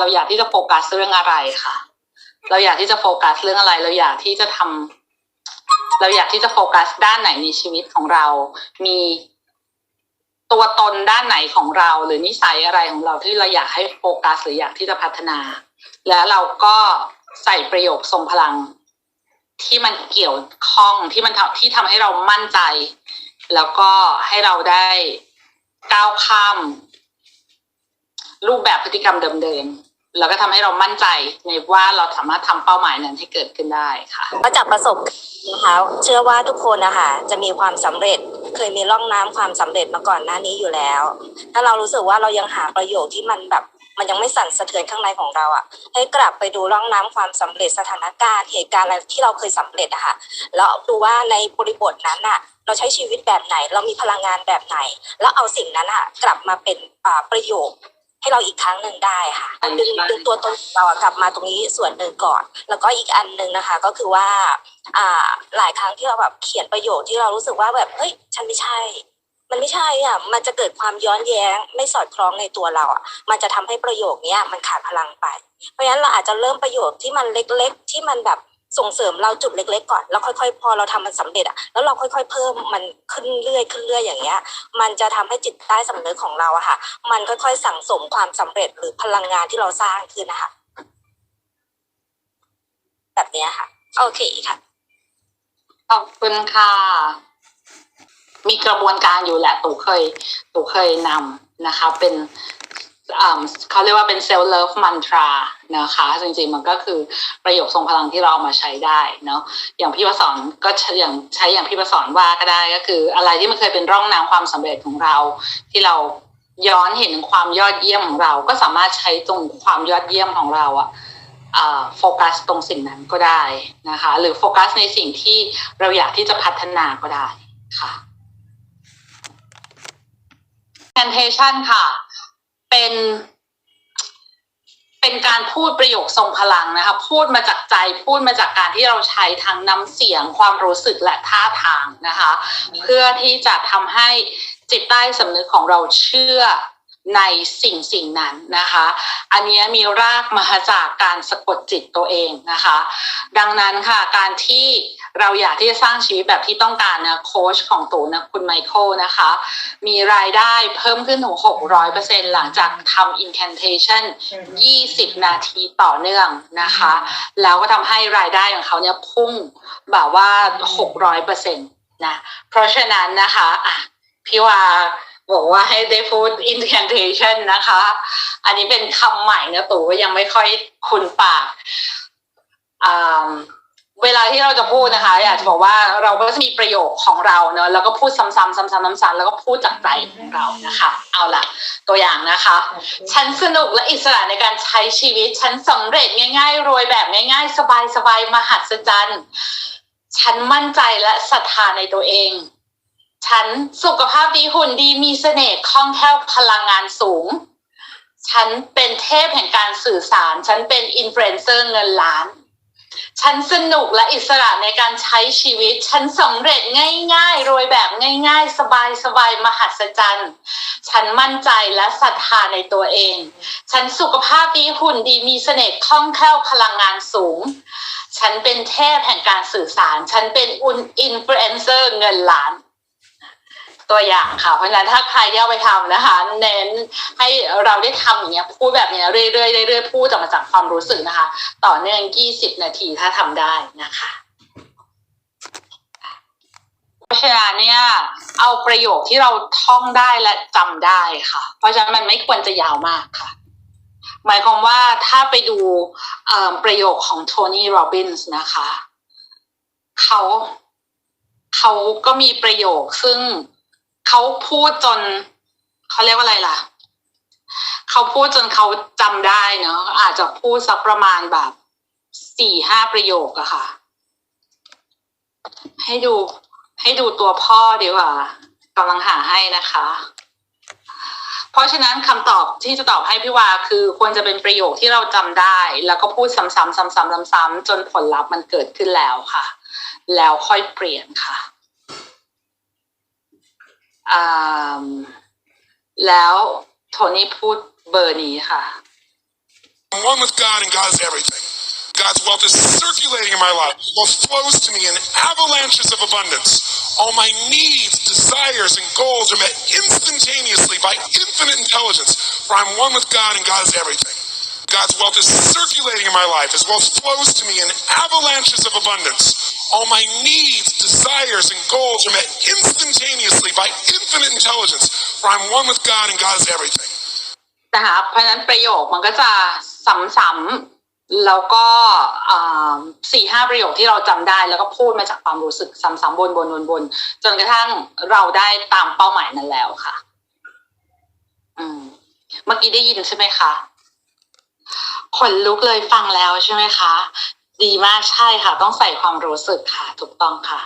เราอยากที่จะโฟกัสเรื่องอะไรค่ะ เราอยากที่จะโฟกัสเรื่องอะไร เราอยากที่จะทำเราอยากที่จะโฟกัสด้านไหนในชีวิตของเรา มีตัวตนด้านไหนของเรา หรือนิสัยอะไรของเราที่เราอยากให้โฟกัสหรืออยากที่จะพัฒนา แล้วเราก็ใส่ประโยคทรงพลัง ที่มันเกี่ยวข้องที่มันทำที่ทำให้เรามั่นใจ แล้วก็ให้เราได้ก้าวข้าม รูปแบบพฤติกรรมเดิมๆแล้วก็ทำให้เรามั่นใจในว่าเราสามารถทำเป้าหมายนั้นให้เกิดขึ้นได้ค่ะก็จากประสบนะคะเชื่อว่าทุกคนนะคะจะมีความสำเร็จเคยมีร่องน้ำความสำเร็จมาก่อนหน้านี้อยู่แล้ว ถ้าเรารู้สึกว่าเรายังหาประโยชน์ที่มันแบบมันยังไม่สั่นสะเทือนข้างในของเราอะ่ะ ให้กลับไปดูร่องน้ำความสำเร็จสถานการณ์เหตุการณ์อะไรที่เราเคยสำเร็จอะค่ะแล้วดูว่าในบริบทนั้นอะเราใช้ชีวิตแบบไหน เรามีพลังงานแบบไหน แล้วเอาสิ่งนั้นอะกลับมาเป็นประโยชน์ ให้เราอีกครั้งหนึ่งได้ค่ะดึงดึงตัวตนของเราอะกลับมาตรงนี้ส่วนหนึ่งก่อน แล้วก็อีกอันหนึ่งนะคะ ก็คือว่าอ่าหลายครั้งที่เราแบบเขียนประโยคที่เรารู้สึกว่าแบบเฮ้ยฉันไม่ใช่ มันไม่ใช่อะมันจะเกิดความย้อนแย้ง ไม่สอดคล้องในตัวเราอะ มันจะทำให้ประโยคเนี้ยมันขาดพลังไป เพราะฉะนั้นเราอาจจะเริ่มประโยคที่มันเล็ก ๆ ที่มันแบบ ส่งเสริมเราจุดเล็ก ๆ ก่อนแล้วค่อยๆ พอเราทำมันสำเร็จอะแล้วเราค่อย ๆ เพิ่มมันขึ้นเรื่อยขึ้นเรื่อยอย่างเงี้ย มันจะทำให้จิตใต้สำนึกของเราอะค่ะ มันค่อยๆ สั่งสมความสำเร็จหรือพลังงานที่เราสร้างขึ้นนะคะแบบเนี้ยค่ะ โอเคค่ะขอบคุณค่ะ มีกระบวนการอยู่แหละตู่เคยตู่เคยนำนะคะ เป็น เขาเรียกว่าเป็นเซลล์เลิฟมันตรานะคะจริงๆมันก็คือประโยคทรงพลังที่เราเอามาใช้ได้เนาะอย่างพี่ประสอนก็ใช้อย่างใช้อย่างพี่ประสอนว่าก็ได้ก็คือ อะไรที่มันเคยเป็นร่องน้ำความสำเร็จของเรา ที่เราย้อนเห็นความยอดเยี่ยมของเรา ก็สามารถใช้ตรงความยอดเยี่ยมของเราอะโฟกัสตรงสิ่งนั้นก็ได้นะคะ หรือโฟกัสในสิ่งที่เราอยากที่จะพัฒนาก็ได้ค่ะ presentation ค่ะ เป็น เป็นการพูดประโยคทรงพลังนะคะ พูดมาจากใจพูดมาจากการที่เราใช้ทั้งน้ำเสียงความรู้สึกและท่าทางนะคะ เพื่อที่จะทำให้จิตใต้สำนึกของเราเชื่อ ในสิ่งสิ่งนั้นนะคะ อันนี้มีรากมาจากการสะกดจิตตัวเองนะคะ ดังนั้นค่ะการที่เราอยากที่จะสร้างชีวิตแบบที่ต้องการนะโค้ชของตูนะคุณไมเคิลนะคะ มีรายได้เพิ่มขึ้นถึง 600%หลังจากทำ incantation 20 นาทีต่อเนื่องนะคะ แล้วก็ทำให้รายได้ของเขาเนี่ยพุ่งแบบว่า 600%นะ เพราะฉะนั้นนะคะอะพี่วา บอกว่าให้ได้พูด incantation นะคะ อันนี้เป็นคำใหม่นะตู่ก็ยังไม่ค่อยคุ้นปากอ่าเวลาที่เราจะพูดนะคะอยากจะบอกว่าเราก็จะมีประโยคของเราเนอะแล้วก็พูดซ้ำๆซ้ำๆซ้ำๆแล้วก็พูดจากใจของเรานะคะ เอาละตัวอย่างนะคะ ฉันสนุกและอิสระในการใช้ชีวิต ฉันสำเร็จง่ายๆ รวยแบบง่ายๆ สบายๆมหัศจรรย์ ฉันมั่นใจและศรัทธาในตัวเอง ฉันสุขภาพดีหุ่นดีมีเสน่ห์คล่องแคล่วพลังงานสูง ฉันเป็นเทพแห่งการสื่อสาร ฉันเป็นอินฟลูเอนเซอร์เงินล้าน ฉันสนุกและอิสระในการใช้ชีวิต ฉันสำเร็จง่ายๆ รวยแบบง่ายๆ สบายๆ มหัศจรรย์ ฉันมั่นใจและศรัทธาในตัวเอง ฉันสุขภาพดีหุ่นดีมีเสน่ห์คล่องแคล่วพลังงานสูง ฉันเป็นเทพแห่งการสื่อสาร ฉันเป็นอุนอินฟลูเอนเซอร์เงินล้าน ตัวอย่างค่ะ เพราะฉะนั้นถ้าใครที่เอาไปทำนะคะ เน้นให้เราได้ทำอย่างเงี้ยพูดแบบเนี้ยเรื่อยๆเรื่อยๆพูดออกมาจากความรู้สึกนะคะ ต่อเนื่อง 20 นาทีถ้าทำได้นะคะเพราะฉะนั้นเนี่ยเอาประโยคที่เราท่องได้และจำได้ค่ะ เพราะฉะนั้นมันไม่ควรจะยาวมากค่ะ หมายความว่าถ้าไปดูประโยคของโทนี่โรบินส์นะคะ เขาเขาก็มีประโยคซึ่ง เขาพูดจนเขาเรียกว่าอะไรล่ะ เขาพูดจนเขาจำได้เนอะอาจจะพูดสักประมาณแบบสี่ห้าประโยคอะค่ะ ให้ดูให้ดูตัวพ่อดีกว่ากำลังหาให้นะคะ เพราะฉะนั้นคำตอบที่จะตอบให้พี่วาคือควรจะเป็นประโยคที่เราจำได้ แล้วก็พูดซ้ำๆซ้ำๆซ้ำๆจนผลลัพธ์มันเกิดขึ้นแล้วค่ะ แล้วค่อยเปลี่ยนค่ะ แล้วโทนี่พูดเบอร์นี้ค่ะ I'm one with God and God is everything. God's wealth is circulating in my life. Wealth flows to me in avalanches of abundance. All my needs, desires, and goals are met instantaneously by infinite intelligence, for I'm one with God and God is everything. God's wealth is circulating in my life as wealth flows to me in avalanches of abundance. All my needs, desires, and goals are met instantaneously by infinite intelligence, for I'm one with God and God is everything. นะคะเพราะฉะนั้นประโยคมันก็จะซ้ำๆแล้วก็สี่ห้าประโยคที่เราจำได้ แล้วก็พูดมาจากความรู้สึกซ้ำๆวนๆวนๆจนกระทั่งเราได้ตามเป้าหมายนั้นแล้วค่ะ อืมเมื่อกี้ได้ยินใช่ไหมคะ ขนลุกเลยฟังแล้วใช่ไหมคะ ดีมากใช่ค่ะ ต้องใส่ความรู้สึกค่ะ ถูกต้องค่ะ